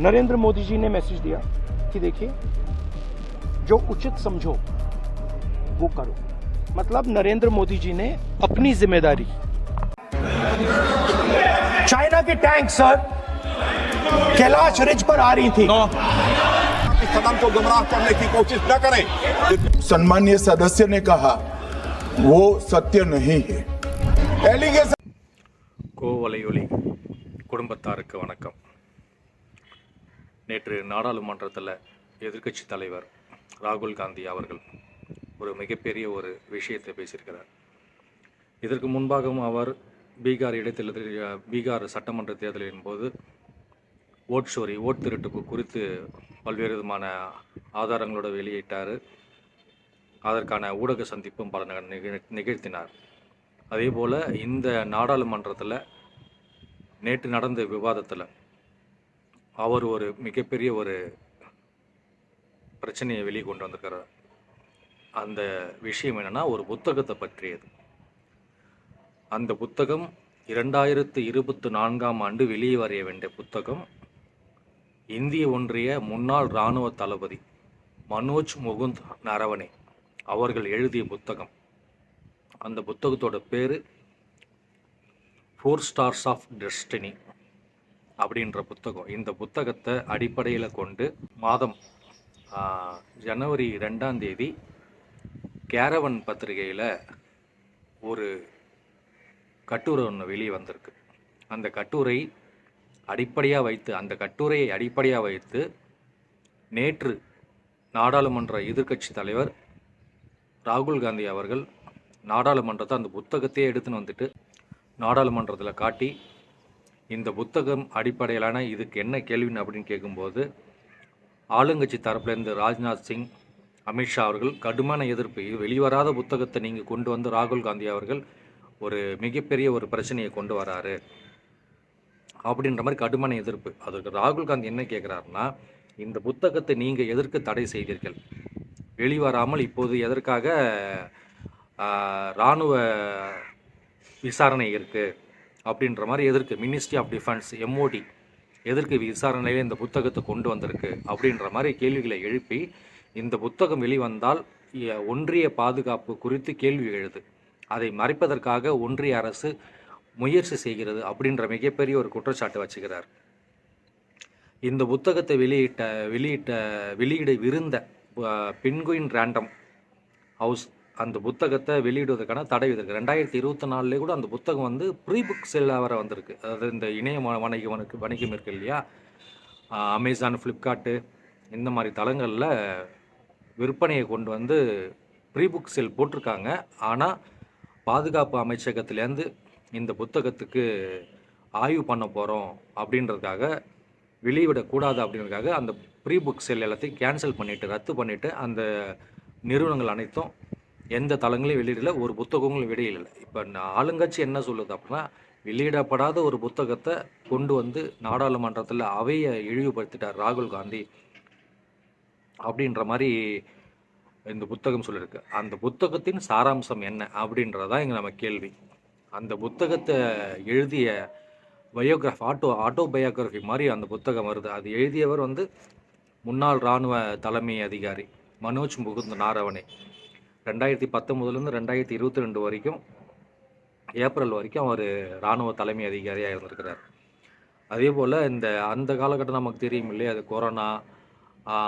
नरेंद्र मोदी जी ने मैसेज दिया कि देखिए जो उचित समझो वो करो मतलब नरेंद्र मोदी जी ने अपनी जिम्मेदारी चाइना की टैंक सर कैलाश रिज पर आ रही थी कि सदन को गुमराह करने की कोशिश न करें सम्मान्य सदस्य ने कहा वो सत्य नहीं है एलिगेशन கோவலையொலி குடும்பத்தாருக்கு வணக்கம் நேற்று நாடாளுமன்றத்தில் எதிர்க்கட்சி தலைவர் ராகுல் காந்தி அவர்கள் ஒரு மிகப்பெரிய ஒரு விஷயத்தை பேசியிருக்கிறார். இதற்கு முன்பாகவும் அவர் பீகார் இடைத்தேர்தல் பீகார் சட்டமன்ற தேர்தலின் போது ஓட் ஷோரி ஓட் திருட்டு குறித்து பல்வேறு விதமான ஆதாரங்களோட வெளியிட்டார். அதற்கான ஊடக சந்திப்பும் பல நிகழ்த்தினார். அதே போல் இந்த நாடாளுமன்றத்தில் நேற்று நடந்த விவாதத்தில் அவர் ஒரு மிகப்பெரிய ஒரு பிரச்சனையை வெளியே கொண்டு வந்திருக்கிறார் அந்த விஷயம் என்னன்னா ஒரு புத்தகத்தை பற்றியது. அந்த புத்தகம் இரண்டாயிரத்து இருபத்தி நான்காம் ஆண்டு வெளியே வரைய வேண்டிய புத்தகம். இந்திய ஒன்றிய முன்னாள் இராணுவ தளபதி மனோஜ் முகுந்த் நரவனே அவர்கள் எழுதிய புத்தகம். அந்த புத்தகத்தோட பேர் ஃபோர் ஸ்டார்ஸ் ஆஃப் டெஸ்டினி அப்படின்ற புத்தகம். இந்த புத்தகத்தை அடிப்படையில் கொண்டு மாதம் ஜனவரி ரெண்டாம் தேதி கேரவன் பத்திரிகையில் ஒரு கட்டுரை ஒன்று வெளியே வந்திருக்கு. அந்த கட்டுரை அடிப்படையாக வைத்து அந்த கட்டுரையை அடிப்படையாக வைத்து நேற்று நாடாளுமன்ற எதிர்க்கட்சி தலைவர் ராகுல் காந்தி அவர்கள் நாடாளுமன்றத்தை அந்த புத்தகத்தையே எடுத்துன்னு வந்துட்டு நாடாளுமன்றத்தில் காட்டி இந்த புத்தகம் அடிப்படையிலான இதுக்கு என்ன கேள்வின்னு அப்படின்னு கேட்கும்போது ஆளுங்கட்சி தரப்புலேருந்து ராஜ்நாத் சிங் அமித்ஷா அவர்கள் கடுமையான எதிர்ப்பு. இது வெளிவராத புத்தகத்தை நீங்கள் கொண்டு வந்து ராகுல் காந்தி அவர்கள் ஒரு மிகப்பெரிய ஒரு பிரச்சனையை கொண்டு வராரு அப்படின்ற மாதிரி கடுமையான எதிர்ப்பு. அதுக்கு ராகுல் காந்தி என்ன கேட்குறாருன்னா இந்த புத்தகத்தை நீங்கள் எதற்கு தடை செய்தீர்கள்? வெளிவராமல் இப்போது எதற்காக இராணுவ விசாரணை இருக்குது அப்படின்ற மாதிரி எதற்கு மினிஸ்ட்ரி ஆஃப் டிஃபென்ஸ் எம்ஓடி எதற்கு விசாரணையில் இந்த புத்தகத்தை கொண்டு வந்திருக்கு அப்படின்ற மாதிரி கேள்விகளை எழுப்பி இந்த புத்தகம் வெளிவந்தால் ஒன்றிய பாதுகாப்பு குறித்து கேள்வி எழுது. அதை மறைப்பதற்காக ஒன்றிய அரசு முயற்சி செய்கிறது அப்படின்ற மிகப்பெரிய ஒரு குற்றச்சாட்டு வச்சுக்கிறார். இந்த புத்தகத்தை வெளியிட்ட வெளியிட்ட வெளியிட விருந்த பென்குயின் ரேண்டம் ஹவுஸ் அந்த புத்தகத்தை வெளியிடுவதற்கான தடை விதிருக்கு. ரெண்டாயிரத்தி இருபத்தி நாலுலேயே கூட அந்த புத்தகம் வந்து ப்ரீ புக் செல்லாக வர வந்திருக்கு. அதாவது இந்த இணைய வணிகம் வணிக- வணிகம் இருக்கு இல்லையா? அமேசான் ஃப்ளிப்கார்ட்டு இந்த மாதிரி தளங்களில் விற்பனையை கொண்டு வந்து ப்ரீ புக் செல் போட்டிருக்காங்க. ஆனால் பாதுகாப்பு அமைச்சகத்திலேருந்து இந்த புத்தகத்துக்கு ஆய்வு பண்ண போகிறோம் அப்படின்றதுக்காக வெளியிடக்கூடாது அப்படின்றதுக்காக அந்த ப்ரீ புக் செல் எல்லாத்தையும் கேன்சல் பண்ணிவிட்டு ரத்து பண்ணிவிட்டு அந்த நிறுவனங்கள் அனைத்தும் எந்த தளங்களையும் வெளியிடல ஒரு புத்தகங்களும் வெளியிடல. இப்போ ஆளுங்கட்சி என்ன சொல்லுது அப்படின்னா வெளியிடப்படாத ஒரு புத்தகத்தை கொண்டு வந்து நாடாளுமன்றத்தில் அவையை இழிவுபடுத்திட்டார் ராகுல் காந்தி அப்படின்ற மாதிரி இந்த புத்தகம் சொல்லியிருக்கு அந்த புத்தகத்தின் சாராம்சம் என்ன அப்படின்றதான் இங்கே நம்ம கேள்வி. அந்த புத்தகத்தை எழுதிய பயோகிராஃப் ஆட்டோ ஆட்டோ பயோகிராஃபி மாதிரி அந்த புத்தகம் வருது. அது எழுதியவர் வந்து முன்னாள் இராணுவ தலைமை அதிகாரி மனோஜ் முகுந்த் நாரவனே. ரெண்டாயிரத்தி பத்தொம்போதுலேருந்து ரெண்டாயிரத்தி இருபத்தி ரெண்டு வரைக்கும் ஏப்ரல் வரைக்கும் அவர் இராணுவ தலைமை அதிகாரியாக இருந்திருக்கிறார். அதே போல் இந்த அந்த காலகட்டம் நமக்கு தெரியும் இல்லையா? அது கொரோனா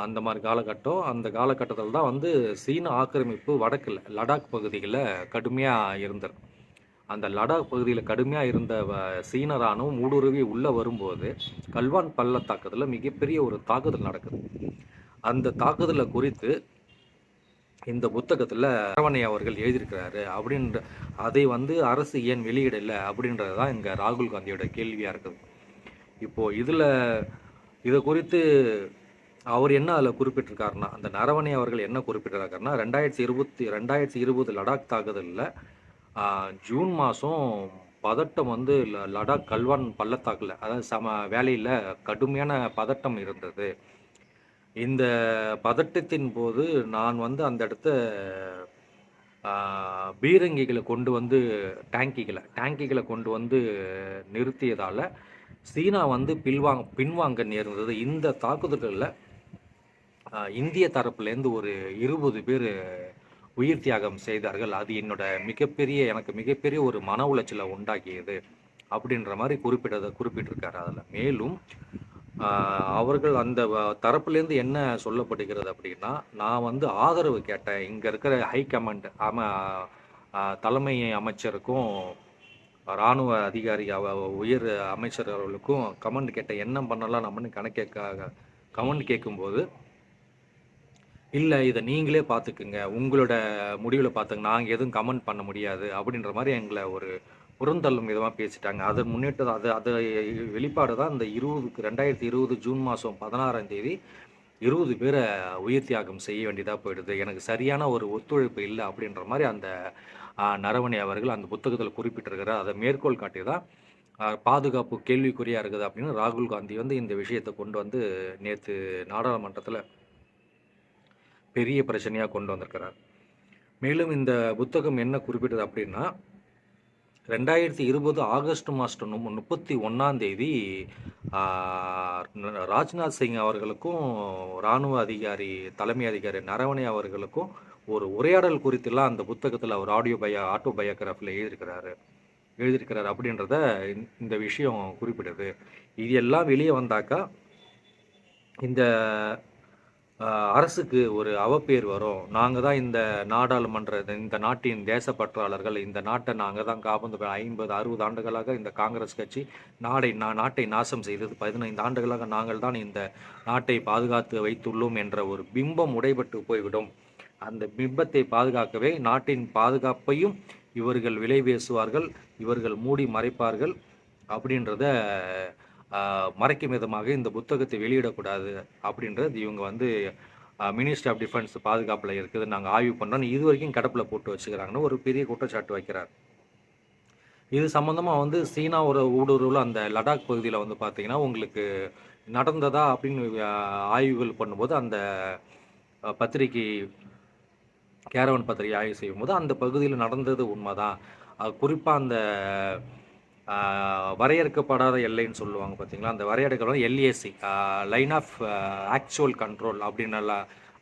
அந்த மாதிரி காலகட்டம். அந்த காலகட்டத்தில் தான் வந்து சீன ஆக்கிரமிப்பு வடக்கில் லடாக் பகுதிகளில் கடுமையாக இருந்தது. அந்த லடாக் பகுதியில் கடுமையாக இருந்த வ- சீன ராணுவம் ஊடுருவி உள்ளே வரும்போது கல்வான் பள்ளத்தாக்கத்தில் மிகப்பெரிய ஒரு தாக்குதல் நடக்குது. அந்த தாக்குதலை குறித்து இந்த புத்தகத்தில் அரவணை அவர்கள் எழுதியிருக்கிறாரு அப்படின்ற அதை வந்து அரசு ஏன் வெளியிடலை அப்படின்றது தான் இங்கே ராகுல் காந்தியோட கேள்வியாக இருக்குது. இப்போது இதில் இதை குறித்து அவர் என்ன அதில் குறிப்பிட்டிருக்காருன்னா அந்த நரவணை அவர்கள் என்ன குறிப்பிட்டிருக்காருன்னா ரெண்டாயிரத்தி இருபத்தி ரெண்டாயிரத்தி இருபது லடாக் தாக்குதலில் ஜூன் மாதம் பதட்டம் வந்து லடாக் கல்வான் பள்ளத்தாக்கில் அதாவது சம வேலையில் கடுமையான பதட்டம் இருந்தது. இந்த பதட்டத்தின் போது நான் வந்து அந்த இடத்த பீரங்கிகளை கொண்டு வந்து டேங்கிகளை டேங்கிகளை கொண்டு வந்து நிறுத்தியதால் சீனா வந்து பின்வாங்க பின்வாங்க நேர்ந்தது. இந்த தாக்குதல்களில் இந்திய தரப்புலேருந்து ஒரு இருபது பேர் உயிர் தியாகம் செய்தார்கள். அது என்னோட மிகப்பெரிய எனக்கு மிகப்பெரிய ஒரு மன உளைச்சலை உண்டாக்கியது. அப்படின்ற மாதிரி குறிப்பிட்டதை குறிப்பிட்டிருக்காரு அதில். மேலும் அவர்கள் அந்த தரப்புலேருந்து என்ன சொல்லப்படுகிறது அப்படின்னா நான் வந்து ஆதரவு கேட்டேன். இங்கே இருக்கிற ஹை கமாண்ட் அம தலைமை அமைச்சருக்கும் இராணுவ அதிகாரி அவ உயர் அமைச்சர் அவர்களுக்கும் கமெண்ட் கேட்டேன் என்ன பண்ணலாம் நம்மன்னு கணக்கேற்க கமெண்ட் கேட்கும்போது இல்லை இதை நீங்களே பார்த்துக்குங்க. உங்களோட முடிவில் பார்த்துங்க. நாங்கள் எதுவும் கமெண்ட் பண்ண முடியாது. அப்படின்ற மாதிரி எங்களை ஒரு புறந்தள்ளும் விதமாக பேசிட்டாங்க. அதை முன்னிட்டு அது அது வெளிப்பாடு தான் இந்த இருபதுக்கு ரெண்டாயிரத்தி இருபது ஜூன் மாதம் பதினாறாம் தேதி இருபது பேரை உயிர் தியாகம் செய்ய வேண்டியதாக போயிடுது. எனக்கு சரியான ஒரு ஒத்துழைப்பு இல்லை அப்படின்ற மாதிரி அந்த நரவணி அவர்கள் அந்த புத்தகத்தில் குறிப்பிட்டிருக்கிறார். அதை மேற்கோள் காட்டி தான் பாதுகாப்பு கேள்விக்குறியாக இருக்குது அப்படின்னு ராகுல் காந்தி வந்து இந்த விஷயத்தை கொண்டு வந்து நேற்று நாடாளுமன்றத்தில் பெரிய பிரச்சனையாக கொண்டு வந்திருக்கிறார். மேலும் இந்த புத்தகம் என்ன குறிப்பிட்டது அப்படின்னா ரெண்டாயிரத்தி இருபது ஆகஸ்ட் மாதம் முப்பத்தி ஒன்றாம் தேதி ராஜ்நாத் சிங் அவர்களுக்கும் இராணுவ அதிகாரி தலைமை அதிகாரி நரவணே அவர்களுக்கும் ஒரு உரையாடல் குறித்துலாம் அந்த புத்தகத்தில் அவர் ஆடியோ பயோ ஆட்டோ பயோகிராஃபில் எழுதியிருக்கிறாரு. எழுதியிருக்கிறார் அப்படின்றத இந்த- இந்த விஷயம் குறிப்பிடுது. இது எல்லாம் வெளியே வந்தாக்கா இந்த அரசுக்கு ஒரு அவப்பேர் வரும். நாங்கள் தான் இந்த நாடாளுமன்ற இந்த நாட்டின் தேசப்பற்றாளர்கள். இந்த நாட்டை நாங்கள் தான் காப்பந்து ஐம்பது அறுபது ஆண்டுகளாக இந்த காங்கிரஸ் கட்சி நாடை நா நாட்டை நாசம் செய்தது. பதினைந்து ஆண்டுகளாக நாங்கள் தான் இந்த நாட்டை பாதுகாத்து வைத்துள்ளோம் என்ற ஒரு பிம்பம் உடைபட்டு போய்விடும். அந்த பிம்பத்தை பாதுகாக்கவே நாட்டின் பாதுகாப்பையும் இவர்கள் விலை பேசுவார்கள் இவர்கள் மூடி மறைப்பார்கள் அப்படின்றத மறைக்கும் விதமாக இந்த புத்தகத்தை வெளியிடக்கூடாது அப்படின்றது இவங்க வந்து மினிஸ்ட்ரி ஆஃப் டிஃபென்ஸ் பாதுகாப்பில் இருக்குது நாங்கள் ஆய்வு பண்ணுறோம் இது வரைக்கும் கடப்பில் போட்டு வச்சுக்கிறாங்கன்னு ஒரு பெரிய குற்றச்சாட்டு வைக்கிறார். இது சம்மந்தமாக வந்து சீனா ஒரு ஊடுருவில் அந்த லடாக் பகுதியில் வந்து பார்த்தீங்கன்னா உங்களுக்கு நடந்ததா அப்படின்னு ஆய்வுகள் பண்ணும்போது அந்த பத்திரிகை கேரவன் பத்திரிகை ஆய்வு செய்யும்போது அந்த பகுதியில் நடந்தது உண்மைதான். குறிப்பாக அந்த வரையறுக்கப்படாத எல்லைன்னு சொல்லுவாங்க பார்த்தீங்களா? அந்த வரையறுக்கப்படாத LAC line of actual control அப்படின்னு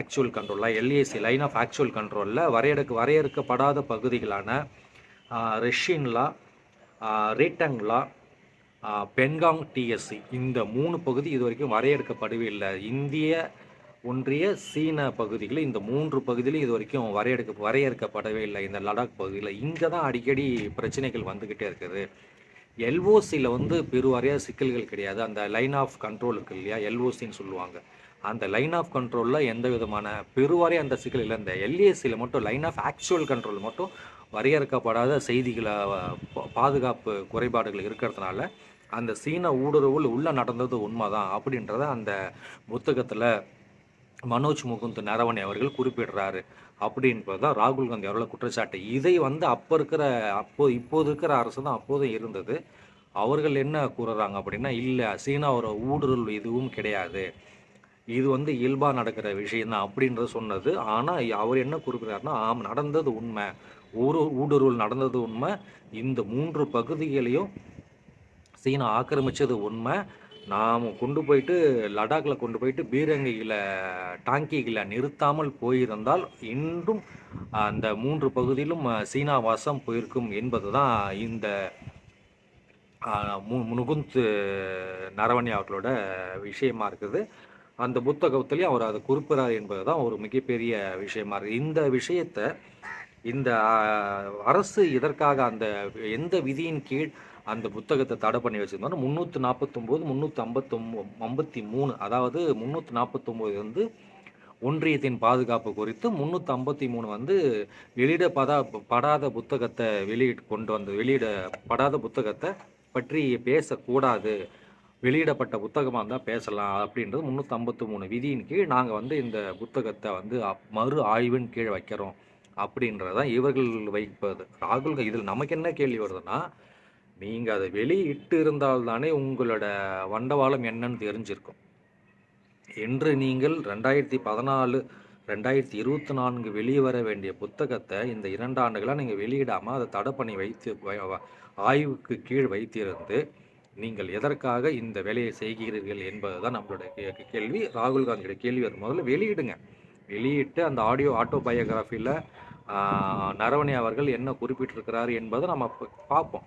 ஆக்சுவல் கண்ட்ரோலாக எல்ஏசி லைன் ஆஃப் ஆக்சுவல் கண்ட்ரோலில் வரையறுக்க வரையறுக்கப்படாத பகுதிகளான ரெஷின்லா ரீட்டங்லா பென்காங் டிஎஸ்சி இந்த மூணு பகுதி இது வரைக்கும் வரையறுக்கப்படவே இல்லை. இந்திய ஒன்றிய சீன பகுதிகளில் இந்த மூன்று பகுதியிலும் இது வரைக்கும் வரையறுக்க வரையறுக்கப்படவே இல்லை. இந்த லடாக் பகுதியில் இங்கே தான் அடிக்கடி பிரச்சனைகள் வந்துக்கிட்டே இருக்குது. எல்ஓசியில் வந்து பெருவாரியாக சிக்கல்கள் கிடையாது. அந்த லைன் ஆஃப் கண்ட்ரோலுக்கு இல்லையா? எல்ஓசின்னு சொல்லுவாங்க. அந்த லைன் ஆஃப் கண்ட்ரோலில் எந்த விதமான பெருவாரியாக அந்த சிக்கல் இல்லை. இந்த எல்ஏசியில் மட்டும் லைன் ஆஃப் ஆக்சுவல் கண்ட்ரோல் மட்டும் வரையறுக்கப்படாத செய்திகளை பா- பாதுகாப்பு குறைபாடுகள் இருக்கிறதுனால அந்த சீன ஊடுருவல் உள்ளே நடந்தது உண்மைதான் அப்படின்றத அந்த புத்தகத்தில் மனோஜ் முகுந்த் நரவணி அவர்கள் குறிப்பிடுறாரு. அப்படின்றது தான் ராகுல் காந்தி அவர்களை குற்றச்சாட்டு. இதை வந்து அப்போ இருக்கிற அப்போ இப்போது இருக்கிற அரசு தான் அப்போதும் இருந்தது. அவர்கள் என்ன கூறுறாங்க அப்படின்னா இல்லை சீனாவோட ஊடுருவல் எதுவும் கிடையாது. இது வந்து இயல்பாக நடக்கிற விஷயந்தான் அப்படின்றது சொன்னது. ஆனால் அவர் என்ன குறிப்பிட்டார்னா ஆம் நடந்தது உண்மை. ஊரு ஊடுருவல் நடந்தது உண்மை. இந்த மூன்று பகுதிகளையும் சீனா ஆக்கிரமித்தது உண்மை. நாம் கொண்டு போயிட்டு லடாக்கில் கொண்டு போயிட்டு பீரங்கிகளை டாங்கிகளை நிறுத்தாமல் போயிருந்தால் இன்றும் அந்த மூன்று பகுதியிலும் சீனா வாசம் போயிருக்கும் என்பது தான் இந்த மு முகுந்த் நரவணி அவர்களோட விஷயமா இருக்குது. அந்த புத்தகத்திலையும் அவர் அதை குறிப்பிடார் என்பது தான் ஒரு மிகப்பெரிய விஷயமா இருக்குது இந்த விஷயத்தை இந்த அரசு இதற்காக அந்த எந்த விதியின் கீழ் அந்த புத்தகத்தை தடை பண்ணி வச்சிருந்தோம்னா முந்நூற்றி நாற்பத்தொம்போது முந்நூற்றி ஐம்பத்தொம்போ ஐம்பத்தி மூணு அதாவது முந்நூற்றி நாற்பத்தொம்போது வந்து ஒன்றியத்தின் பாதுகாப்பு குறித்து முந்நூற்றி ஐம்பத்தி மூணு வந்து வெளியிடப்படா படாத புத்தகத்தை வெளியிட்டு கொண்டு வந்து வெளியிடப்படாத புத்தகத்தை பற்றி பேசக்கூடாது. வெளியிடப்பட்ட புத்தகமாக இருந்தால் பேசலாம் அப்படின்றது முந்நூற்றி ஐம்பத்தி மூணு விதியின் கீழ் நாங்கள் வந்து இந்த புத்தகத்தை வந்து அப்- மறு ஆய்வின் கீழ் வைக்கிறோம் அப்படின்றதான் இவர்கள் வைப்பது. ராகுல் இதில் நமக்கு என்ன கேள்வி வருதுன்னா நீங்கள் அதை வெளியிட்டு இருந்தால்தானே உங்களோட வண்டவாளம் என்னன்னு தெரிஞ்சிருக்கும். என்று நீங்கள் ரெண்டாயிரத்தி பதினாலு ரெண்டாயிரத்தி இருபத்தி நான்கு வெளியே வர வேண்டிய புத்தகத்தை இந்த இரண்டு ஆண்டுகளாக நீங்கள் வெளியிடாமல் அதை தடை பண்ணி வைத்து வ- ஆய்வுக்கு கீழ் வைத்திருந்து நீங்கள் எதற்காக இந்த வேலையை செய்கிறீர்கள் என்பதுதான் நம்மளுடைய கே- கேள்வி. ராகுல் காந்தியோட கேள்வி அது. முதல்ல வெளியிடுங்க. வெளியிட்டு அந்த ஆடியோ ஆட்டோ பயோகிராஃபியில் நரவணி அவர்கள் என்ன குறிப்பிட்டிருக்கிறார் என்பதை நம்ம பார்ப்போம்.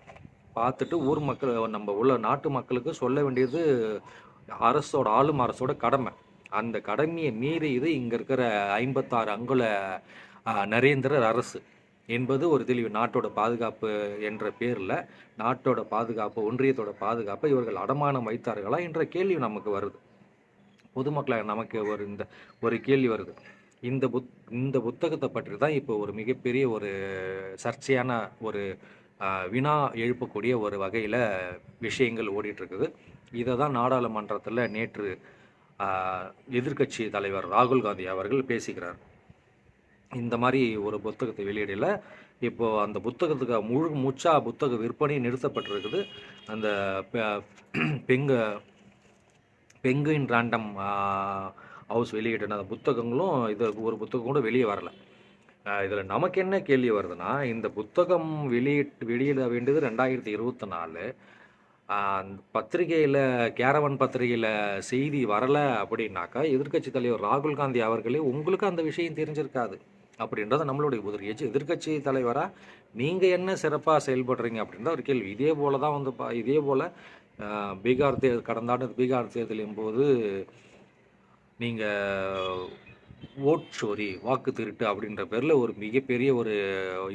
பார்த்துட்டு ஊர் மக்கள் நம்ம உள்ள நாட்டு மக்களுக்கு சொல்ல வேண்டியது அரசோட ஆளும் அரசோட கடமை. அந்த கடமையை மீறி இது இங்கே இருக்கிற ஐம்பத்தாறு அங்குல நரேந்திரர் அரசு என்பது ஒரு தெளிவு. நாட்டோட பாதுகாப்பு என்ற பேரில் நாட்டோட பாதுகாப்பு ஒன்றியத்தோட பாதுகாப்பை இவர்கள் அடமானம் வைத்தார்களா என்ற கேள்வி நமக்கு வருது. பொதுமக்களாக நமக்கு ஒரு இந்த ஒரு கேள்வி வருது. இந்த புத் இந்த புத்தகத்தை பற்றி தான் இப்போ ஒரு மிகப்பெரிய ஒரு சர்ச்சையான ஒரு வினா எழுப்பக்கூடிய ஒரு வகையில் விஷயங்கள் ஓடிட்டுருக்குது. இதை தான் நாடாளுமன்றத்தில் நேற்று எதிர்க்கட்சி தலைவர் ராகுல் காந்தி அவர்கள் பேசுகிறார் இந்த மாதிரி ஒரு புத்தகத்தை வெளியிடல. இப்போது அந்த புத்தகத்துக்கு முழு முச்சா புத்தக விற்பனை நிறுத்தப்பட்டிருக்குது. அந்த பெங்கு பெங்குயின் ரேண்டம் ஹவுஸ் வெளியிட்டன புத்தகங்களும் இது ஒரு புத்தகம் கூட வெளியே வரல. இதில் நமக்கு என்ன கேள்வி வருதுன்னா இந்த புத்தகம் வெளியிட்டு வெளியிட வேண்டியது ரெண்டாயிரத்தி இருபத்தி நாலு. பத்திரிகையில் கேரவன் பத்திரிகையில் செய்தி வரலை அப்படின்னாக்கா எதிர்க்கட்சி தலைவர் ராகுல் காந்தி அவர்களே உங்களுக்கு அந்த விஷயம் தெரிஞ்சிருக்காது அப்படின்றது நம்மளுடைய உதிரி எதிர்கட்சி எதிர்க்கட்சி தலைவராக நீங்கள் என்ன சிறப்பாக செயல்படுறீங்க அப்படின்ற ஒரு கேள்வி. இதே போல தான் வந்து பா இதே போல் பீகார் தேர்தல் கடந்த ஆண்டு பீகார் தேர்தலின் போது நீங்கள் ஓட் சோரி வாக்கு திருட்டு அப்படின்ற பேரில் ஒரு மிகப்பெரிய ஒரு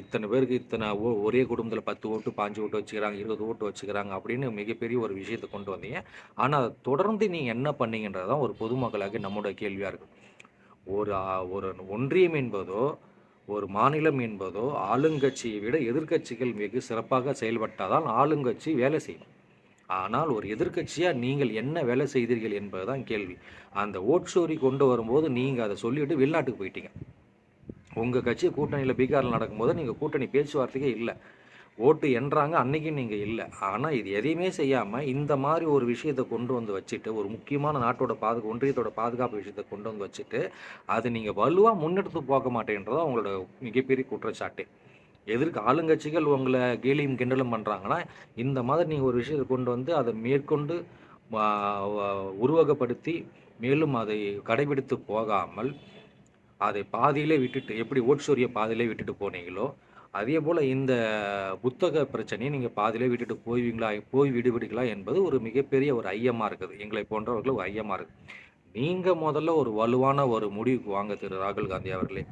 இத்தனை பேருக்கு இத்தனை ஒரே குடும்பத்தில் பத்து ஓட்டு பாஞ்சு ஓட்டு வச்சுக்கிறாங்க இருபது ஓட்டு வச்சுக்கிறாங்க அப்படின்னு மிகப்பெரிய ஒரு விஷயத்தை கொண்டு வந்தீங்க. ஆனால் அதை தொடர்ந்து நீங்கள் என்ன பண்ணீங்கன்றது தான் ஒரு பொதுமக்களாக நம்மளோட கேள்வியாக இருக்குது ஒரு ஒரு ஒன்றியம் என்பதோ ஒரு மாநிலம் என்பதோ ஆளுங்கட்சியை விட எதிர்க்கட்சிகள் மிக சிறப்பாக செயல்பட்டால் தான் ஆளுங்கட்சி வேலை செய்யும். ஆனால் ஒரு எதிர்க்கட்சியாக நீங்கள் என்ன வேலை செய்தீர்கள் என்பதுதான் கேள்வி. அந்த ஓட் ஸ்டோரி கொண்டு வரும்போது நீங்கள் அதை சொல்லிட்டு வெளிநாட்டுக்கு போயிட்டீங்க. உங்கள் கட்சி கூட்டணியில் பீகாரில் நடக்கும்போது நீங்கள் கூட்டணி பேச்சுவார்த்தைக்கே இல்லை. ஓட்டு என்றாங்க அன்றைக்கி நீங்கள் இல்லை. ஆனால் இது எதையுமே செய்யாமல் இந்த மாதிரி ஒரு விஷயத்தை கொண்டு வந்து வச்சுட்டு ஒரு முக்கியமான நாட்டோட பாதுகா ஒன்றியத்தோட பாதுகாப்பு விஷயத்தை கொண்டு வந்து வச்சுட்டு அது நீங்கள் வலுவாக முன்னெடுத்து போக மாட்டேன்றதோ அவங்களோட மிகப்பெரிய குற்றச்சாட்டு. எதிர்க்கு ஆளுங்கட்சிகள் உங்களை கேலியும் கிண்டலும் பண்ணுறாங்கன்னா இந்த மாதிரி நீங்கள் ஒரு விஷயத்தை கொண்டு வந்து அதை மேற்கொண்டு உருவகப்படுத்தி மேலும் அதை கடைபிடித்து போகாமல் அதை பாதியிலே விட்டுட்டு எப்படி ஓட்சூரிய பாதியிலே விட்டுட்டு போனீங்களோ அதே போல் இந்த புத்தக பிரச்சனையை நீங்கள் பாதியிலே விட்டுட்டு போய்வீங்களா போய் விடுவிடுங்களா என்பது ஒரு மிகப்பெரிய ஒரு ஐயமாக இருக்குது. எங்களை போன்றவர்களுக்கு ஒரு ஐயமாக இருக்குது நீங்கள் முதல்ல ஒரு வலுவான ஒரு முடிவுக்கு வாங்க திரு ராகுல் காந்தி அவர்களே.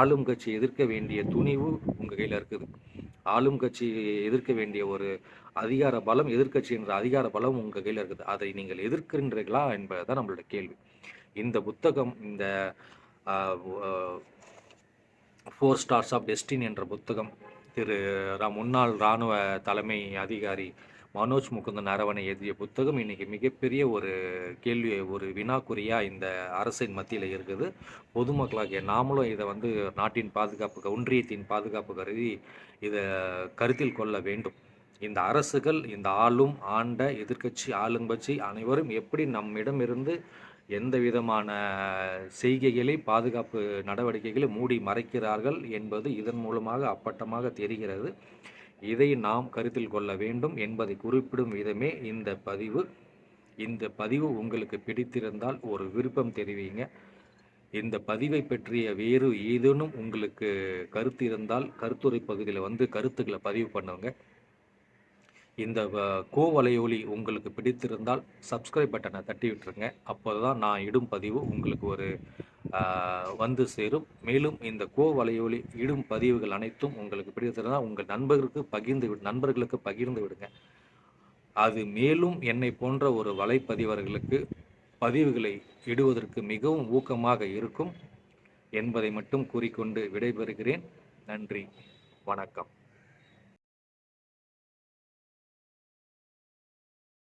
ஆளும் கட்சி எதிர்க்க வேண்டிய துணிவு உங்கள் கையில் இருக்குது. ஆளும் கட்சி எதிர்க்க வேண்டிய ஒரு அதிகார பலம் எதிர்க்கட்சி என்ற அதிகார பலம் உங்கள் கையில் இருக்குது. அதை நீங்கள் எதிர்க்கின்றீர்களா என்பதுதான் நம்மளோட கேள்வி. இந்த புத்தகம் இந்த ஃபோர் ஸ்டார்ஸ் ஆஃப் டெஸ்டின் என்ற புத்தகம் திரு முன்னாள் இராணுவ தலைமை அதிகாரி மனோஜ் முகுந்தன் நரவனை எழுதிய புத்தகம் இன்னைக்கு மிகப்பெரிய ஒரு கேள்வி ஒரு வினாக்குறியா இந்த அரசின் மத்தியில் இருக்குது. பொதுமக்களாகிய நாமளும் இதை வந்து நாட்டின் பாதுகாப்பு ஒன்றியத்தின் பாதுகாப்பு கருதி இதை கருத்தில் கொள்ள வேண்டும். இந்த அரசுகள் இந்த ஆளும் ஆண்ட எதிர்க்கட்சி ஆளுங்கட்சி அனைவரும் எப்படி நம்மிடமிருந்து எந்த விதமான செய்கைகளை பாதுகாப்பு நடவடிக்கைகளை மூடி மறைக்கிறார்கள் என்பது இதன் மூலமாக அப்பட்டமாக தெரிகிறது. இதை நாம் கருத்தில் கொள்ள வேண்டும் என்பதை குறிப்பிடும் விதமே இந்த பதிவு. இந்த பதிவு உங்களுக்கு பிடித்திருந்தால் ஒரு விருப்பம் தெரிவிங்க. இந்த பதிவை பற்றிய வேறு ஏதேனும் உங்களுக்கு கருத்து இருந்தால் கருத்துரை பகுதியில் வந்து கருத்துக்களை பதிவு பண்ணுங்க. இந்த வ- கோவலையொலி உங்களுக்கு பிடித்திருந்தால் சப்ஸ்கிரைப் பட்டனை தட்டி விட்டுருங்க. அப்போது தான் நான் இடும் பதிவு உங்களுக்கு ஒரு வந்து சேரும். மேலும் இந்த கோ வலையொலி இடும் பதிவுகள் அனைத்தும் உங்களுக்கு பிடித்திருந்தால் உங்கள் நண்பர்களுக்கு பகிர்ந்து விடு நண்பர்களுக்கு பகிர்ந்து விடுங்க. அது மேலும் என்னை போன்ற ஒரு வலைப்பதிவர்களுக்கு பதிவுகளை இடுவதற்கு மிகவும் ஊக்கமாக இருக்கும் என்பதை மட்டும் கூறிக்கொண்டு விடைபெறுகிறேன். நன்றி. வணக்கம்.